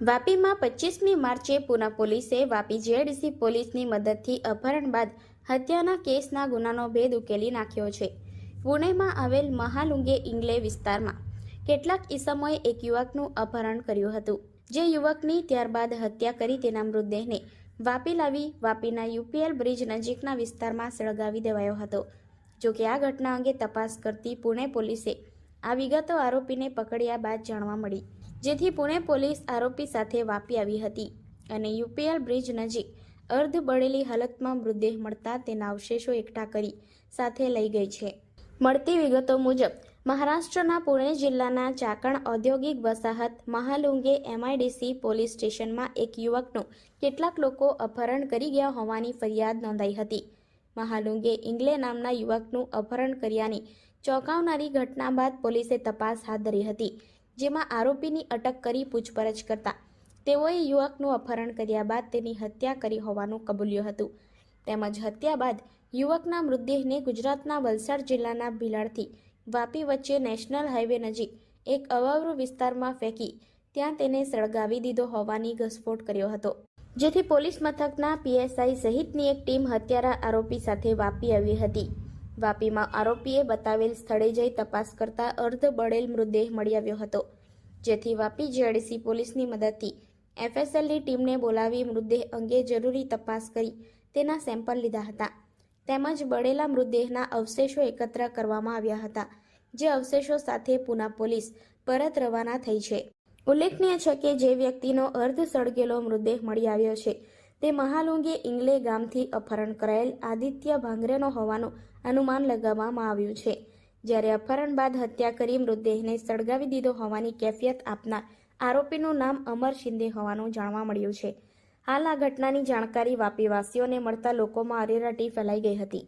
વાપીમાં પચીસમી માર્ચે પુના પોલીસે વાપી જેડીસી પોલીસની મદદથી અપહરણ બાદ હત્યાના કેસના ગુનાનો ભેદ ઉકેલી નાખ્યો છે. પુણેમાં આવેલ મહાલુંગે ઇંગ્લે વિસ્તારમાં કેટલાક ઈસમોએ એક યુવકનું અપહરણ કર્યું હતું. જે યુવકની ત્યારબાદ હત્યા કરી તેના મૃતદેહને વાપી લાવી વાપીના યુપીએલ બ્રિજ નજીકના વિસ્તારમાં સળગાવી દેવાયો હતો. જોકે આ ઘટના અંગે તપાસ કરતી પુણે પોલીસે આ વિગતો આરોપીને પકડ્યા બાદ જાણવા મળી. જેથી પુણે પોલીસ આરોપી સાથે વાપી આવી હતી અને યુપીએલ બ્રિજ નજીક અર્ધ બળેલી હાલતમાં મૃતદેહ મળતા તેના અવશેષો એકઠા કરી સાથે લઈ ગઈ છે. મળતી વિગતો મુજબ, મહારાષ્ટ્રના પુણે જિલ્લાના ચાકણ ઔદ્યોગિક વસાહત મહાલુંગે એમઆઈડીસી પોલીસ સ્ટેશનમાં એક યુવકનું કેટલાક લોકો અપહરણ કરી ગયા હોવાની ફરિયાદ નોંધાઈ હતી. મહાલુંગે ઇંગ્લે નામના યુવકનું અપહરણ કર્યાની ચોંકાવનારી ઘટના બાદ પોલીસે તપાસ હાથ ધરી હતી. જેમાં આરોપીની અટક કરી પૂછપરછ કરતા. તેઓએ યુવકનું અપહરણ કર્યા બાદ તેની હત્યા કરી હોવાનું કબૂલ્યું હતું. તેમજ હત્યા બાદ યુવકના મૃતદેહને ગુજરાતના વલસાડ જિલ્લાના ભીલાડથી વાપી વચ્ચે નેશનલ હાઈવે નજીક એક અવાવરૂ વિસ્તારમાં ફેંકી ત્યાં તેને સળગાવી દીધો હોવાની ઘસફોટ કર્યો હતો. જેથી પોલીસ મથકના પીએસઆઈ સહિતની એક ટીમ હત્યારા આરોપી સાથે વાપી આવી હતી. વાપીમાં આરોપીએ બતાવેલ સ્થળે જઈ તપાસ કરતા અર્ધ બળેલ મૃતદેહ મળી આવ્યો હતો. જેથી વાપી જેડીસી પોલીસની મદદથી એફએસએલની ટીમને બોલાવી મૃતદેહ અંગે જરૂરી તપાસ કરી તેના સેમ્પલ લીધા હતા. તેમજ બળેલા મૃતદેહના અવશેષો એકત્ર કરવામાં આવ્યા હતા, જે અવશેષો સાથે પુના પોલીસ પરત રવાના થઈ છે. ઉલ્લેખનીય છે કે જે વ્યક્તિનો અર્ધ સળગેલો મૃતદેહ મળી આવ્યો છે તે મહાલુંગે ઇંગલે ગામથી અપહરણ કરાયેલ આદિત્ય ભાંગરેનો હોવાનું અનુમાન લગાવવામાં આવ્યું છે. જ્યારે અપહરણ બાદ હત્યા કરી મૃતદેહને સળગાવી દીધો હોવાની કેફિયત આપનાર આરોપીનું નામ અમર શિંદે હોવાનું જાણવા મળ્યું છે. હાલ આ ઘટનાની જાણકારી વાપીવાસીઓને મળતા લોકોમાં અરેરાટી ફેલાઈ ગઈ હતી.